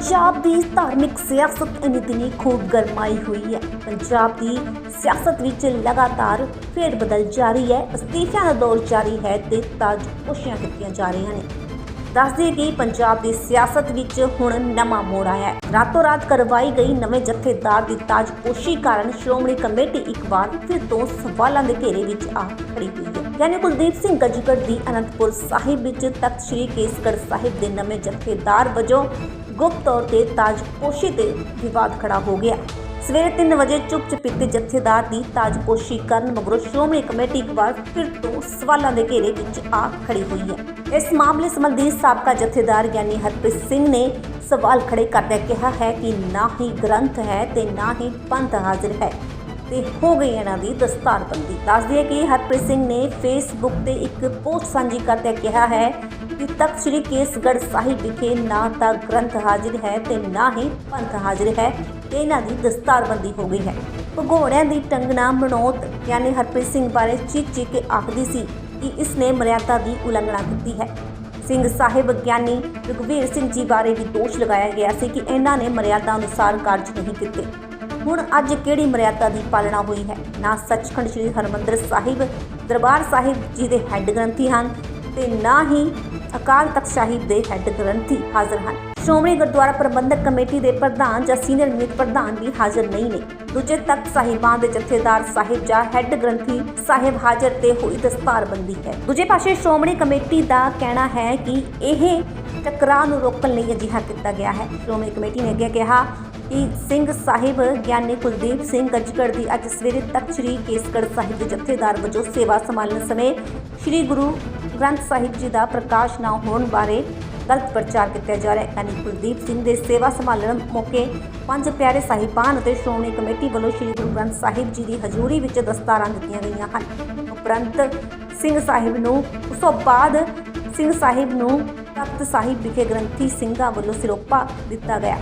ਪੰਜਾਬ ਦੀ ਧਾਰਮਿਕ ਸਿਆਸਤ ਇਨੀ ਖੂਬ ਗਰਮਾਈ ਹੋਈ ਹੈ। ਪੰਜਾਬ ਦੀ ਸਿਆਸਤ ਵਿੱਚ ਲਗਾਤਾਰ ਫੇਰ ਬਦਲ ਜਾਰੀ ਹੈ। ਅਸਤੀਫਿਆਂ ਦਾ ਦੌਰ ਜਾਰੀ ਹੈ ਤੇ ਤਾਜ ਪੋਸ਼ੀਆਂ ਕੀਤੀਆਂ ਜਾ ਰਹੀਆਂ ਨੇ। ਦੱਸਦੇ ਕਿ ਪੰਜਾਬ ਦੀ ਸਿਆਸਤ ਵਿੱਚ ਹੁਣ ਨਵਾਂ ਮੋੜ ਆਇਆ ਹੈ। ਰਾਤੋਂ ਰਾਤ ਕਰਵਾਈ ਗਈ ਨਵੇਂ ਜਥੇਦਾਰ ਦੀ ਤਾਜਪੋਸ਼ੀ ਕਾਰਨ ਸ਼੍ਰੋਮਣੀ ਕਮੇਟੀ ਇੱਕ ਵਾਰ ਫਿਰ ਤੋਂ ਸਵਾਲਾਂ ਦੇ ਘੇਰੇ ਵਿੱਚ ਆ ਖੜੀ ਹੋਈ ਹੈ। ਯਾਨੀ ਕੁਲਦੀਪ ਸਿੰਘ ਗਜਗੜ ਦੀ ਅਨੰਦਪੁਰ ਸਾਹਿਬ ਵਿੱਚ ਤਖਤ ਸ੍ਰੀ ਕੇਸਗੜ੍ਹ ਸਾਹਿਬ ਦੇ ਨਵੇਂ ਜਥੇਦਾਰ ਵਜੋਂ ਗੁਪਤ ਤੌਰ ਤੇ ਤਾਜਪੋਸ਼ੀ ਤੇ ਵਿਵਾਦ ਖੜਾ ਹੋ ਗਿਆ। ਸਵੇਰੇ 3 ਵਜੇ ਚੁੱਪ ਚਪੀਤੇ ਜਥੇਦਾਰ ਦੀ ਤਾਜਪੋਸ਼ੀ ਕਰਨ ਮਗਰੋਂ ਸ਼੍ਰੋਮਣੀ ਕਮੇਟੀ ਇੱਕ ਵਾਰ ਫਿਰ ਤੋਂ ਸਵਾਲਾਂ ਦੇ ਘੇਰੇ ਵਿੱਚ ਆ ਖੜੀ ਹੋਈ ਹੈ। ਇਸ ਮਾਮਲੇ ਸੰਬੰਧੀ ਸਾਬਕਾ ਜਥੇਦਾਰ ਗਿਆਨੀ ਹਰਪ੍ਰੀਤ ਸਿੰਘ ਨੇ ਸਵਾਲ ਖੜੇ ਕਰਦਿਆਂ ਕਿਹਾ ਹੈ ਕਿ ਨਾ ਹੀ ਗ੍ਰੰਥ ਹੈ ਤੇ ਨਾ ਹੀ ਪੰਥ ਹਾਜ਼ਰ ਹੈ। ਤੇ ਹੋ ਗਈ ਇਹਨਾਂ ਦੀ ਦਸਤਾਰਬੰਦੀ। ਦੱਸਦੀ ਹੈ ਕਿ ਹਰਪ੍ਰੀਤ ਸਿੰਘ ਨੇ ਫੇਸਬੁੱਕ ਤੇ ਇੱਕ ਪੋਸਟ ਸਾਂਝੀ ਕਰਦਿਆਂ ਕਿਹਾ ਹੈ ਕਿ ਤਖਤ ਸ੍ਰੀ ਕੇਸਗੜ੍ਹ ਸਾਹਿਬ ਵਿਖੇ ਨਾ ਤਾਂ ਗ੍ਰੰਥ ਹਾਜ਼ਰ ਹੈ ਤੇ ਨਾ ਹੀ ਪੰਥ ਹਾਜ਼ਰ ਹੈ ਤੇ ਇਹਨਾਂ ਦੀ ਦਸਤਾਰਬੰਦੀ ਹੋ ਗਈ ਹੈ। ਭਗੋੜਿਆਂ ਦੀ ਟੰਗਣਾ ਮਨੋਤ ਯਾਨੀ ਹਰਪ੍ਰੀਤ ਸਿੰਘ ਬਾਰੇ ਚੀਕ ਚੀਕ ਕੇ ਆਖਦੀ ਸੀ ਕਿ ਇਸ ਨੇ ਮਰਿਆਦਾ ਦੀ ਉਲੰਘਣਾ ਕੀਤੀ ਹੈ। ਸਿੰਘ ਸਾਹਿਬ ਗਿਆਨੀ ਰਘੁਵੀਰ ਸਿੰਘ ਜੀ ਬਾਰੇ ਵੀ ਦੋਸ਼ ਲਗਾਇਆ ਗਿਆ ਸੀ ਕਿ ਇਹਨਾਂ ਨੇ ਮਰਿਆਦਾ ਅਨੁਸਾਰ ਕਾਰਜ ਨਹੀਂ ਕੀਤੇ। ਹੁਣ ਅੱਜ ਕਿਹੜੀ ਮਰਿਆਦਾ ਦੀ ਪਾਲਣਾ ਹੋਈ ਹੈ? ਨਾ ਸੱਚਖੰਡ ਸ੍ਰੀ ਹਰਮੰਦਰ ਸਾਹਿਬ, ਦਰਬਾਰ ਸਾਹਿਬ ਜੀ ਦੇ ਹੈੱਡ ਗ੍ਰੰਥੀ ਹਨ ਤੇ ਨਾ ਹੀ ਅਕਾਲ ਤਖਤ ਸਾਹਿਬ ਦੇ ਹੈੱਡ ਗ੍ਰੰਥੀ ਹਾਜ਼ਰ ਹਨ। ਸ਼੍ਰੋਮਣੀ ਗੁਰਦੁਆਰਾ ਪ੍ਰਬੰਧਕ ਕਮੇਟੀ ਦੇ ਪ੍ਰਧਾਨ ਜਾਂ ਸੀਨੀਅਰ ਮੀਤ ਪ੍ਰਧਾਨ ਵੀ ਹਾਜ਼ਰ ਨਹੀਂ ਨੇ। ਦੂਜੇ ਤਖਤ ਸਾਹਿਬਾਨ ਦੇ ਜਥੇਦਾਰ ਸਾਹਿਬ ਜਾਂ ਹੈੱਡ ਗ੍ਰੰਥੀ ਸਾਹਿਬ ਹਾਜ਼ਰ ਤੇ ਹੋਈ ਦਸਤਾਰਬੰਦੀ ਹੈ। ਦੂਜੇ ਪਾਸੇ ਸ਼੍ਰੋਮਣੀ ਕਮੇਟੀ ਦਾ ਕਹਿਣਾ ਹੈ ਕਿ ਇਹ ਟਕਰਾਅ ਨੂੰ ਰੋਕਣ ਲਈ ਅਜਿਹਾ ਕੀਤਾ ਗਿਆ ਹੈ। ਸ਼੍ਰੋਮਣੀ ਕਮੇਟੀ ਨੇ ਅੱਗੇ ਕਿਹਾ ਕਿ ਸਿੰਘ ਸਾਹਿਬ ਗਿਆਨੀ ਕੁਲਦੀਪ ਸਿੰਘ ਗੱਜਗੜ ਦੀ ਅੱਜ ਸਵੇਰੇ ਤੱਕ ਸ੍ਰੀ ਕੇਸਗੜ੍ਹ ਸਾਹਿਬ ਦੇ ਜਥੇਦਾਰ ਵਜੋਂ ਸੇਵਾ ਸੰਭਾਲਣ ਸਮੇਂ ਸ੍ਰੀ ਗੁਰੂ ਗ੍ਰੰਥ ਸਾਹਿਬ ਜੀ ਦਾ ਪ੍ਰਕਾਸ਼ ਨਾ ਹੋਣ ਬਾਰੇ ਗਲਤ ਪ੍ਰਚਾਰ ਕੀਤਾ ਜਾ ਰਿਹਾ ਹੈ ਯਾਨੀ ਕੁਲਦੀਪ ਸਿੰਘ ਦੇ ਸੇਵਾ ਸੰਭਾਲਣ ਮੌਕੇ ਪੰਜ ਪਿਆਰੇ ਸਾਹਿਬਾਨ ਅਤੇ ਸ਼੍ਰੋਮਣੀ ਕਮੇਟੀ ਵੱਲੋਂ ਸ੍ਰੀ ਗੁਰੂ ਗ੍ਰੰਥ ਸਾਹਿਬ ਜੀ ਦੀ ਹਜ਼ੂਰੀ ਵਿੱਚ ਦਸਤਾਰਾਂ ਦਿੱਤੀਆਂ ਗਈਆਂ ਹਨ। ਉਪਰੰਤ ਸਿੰਘ ਸਾਹਿਬ ਨੂੰ, ਉਸ ਤੋਂ ਬਾਅਦ ਸਿੰਘ ਸਾਹਿਬ ਨੂੰ ਤਖਤ ਸਾਹਿਬ ਵਿਖੇ ਗ੍ਰੰਥੀ ਸਿੰਘਾਂ ਵੱਲੋਂ ਸਿਰੋਪਾ ਦਿੱਤਾ ਗਿਆ।